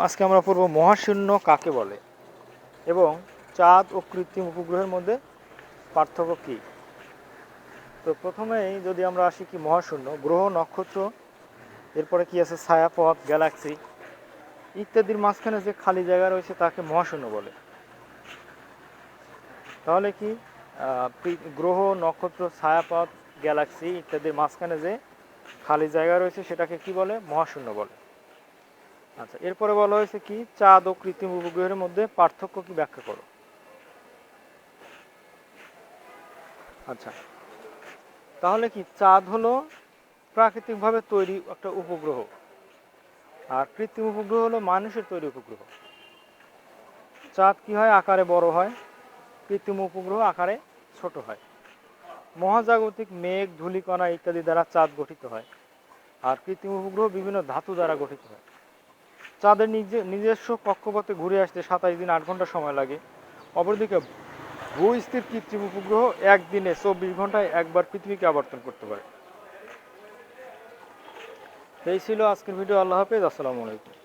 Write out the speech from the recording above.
আজকে আমরা পড়ব মহাশূন্য কাকে বলে? এবং চাঁদ ও কৃত্রিম উপগ্রহের মধ্যে পার্থক্য কী? তো প্রথমেই যদি আমরা আসি কি মহাশূন্য, গ্রহ, নক্ষত্র, এরপরে কি আছে? ছায়াপথ গ্যালাক্সি ইত্যাদির মাঝখানে যে খালি জায়গা রয়েছে তাকে মহাশূন্য বলে। তাহলে কি? গ্রহ, নক্ষত্র ছায়াপথ গ্যালাক্সি ইত্যাদির মাঝখানে যে খালি জায়গা রয়েছে সেটাকে কি বলে? মহাশূন্য বলে। আচ্ছা এরপরে বলা হয়েছে কি, চাঁদ ও কৃত্রিম উপগ্রহের মধ্যে পার্থক্য কি ব্যাখ্যা করো? আচ্ছা তাহলে কি চাঁদ হলো প্রাকৃতিকভাবে তৈরি একটা উপগ্রহ, আর কৃত্রিম উপগ্রহ হলো মানুষের তৈরি উপগ্রহ। চাঁদ কি হয়? আকারে বড় হয়। কৃত্রিম উপগ্রহ আকারে ছোট হয়। মহাজাগতিক মেঘ, ধূলিকণা ইত্যাদি দ্বারা চাঁদ গঠিত হয়। আর কৃত্রিম উপগ্রহ বিভিন্ন ধাতু দ্বারা গঠিত হয়। চাঁদের নিজে নিজস্ব কক্ষপথে ঘুরে আসতে সাতাশ দিন আট ঘণ্টা সময় লাগে। অপরদিকে ভূস্থির কৃত্রিম উপগ্রহ একদিনে চব্বিশ ঘন্টায় একবার পৃথিবীকে আবর্তন করতে পারে। এই ছিল আজকের ভিডিও। আল্লাহ হাফেজ। আসসালামু আলাইকুম।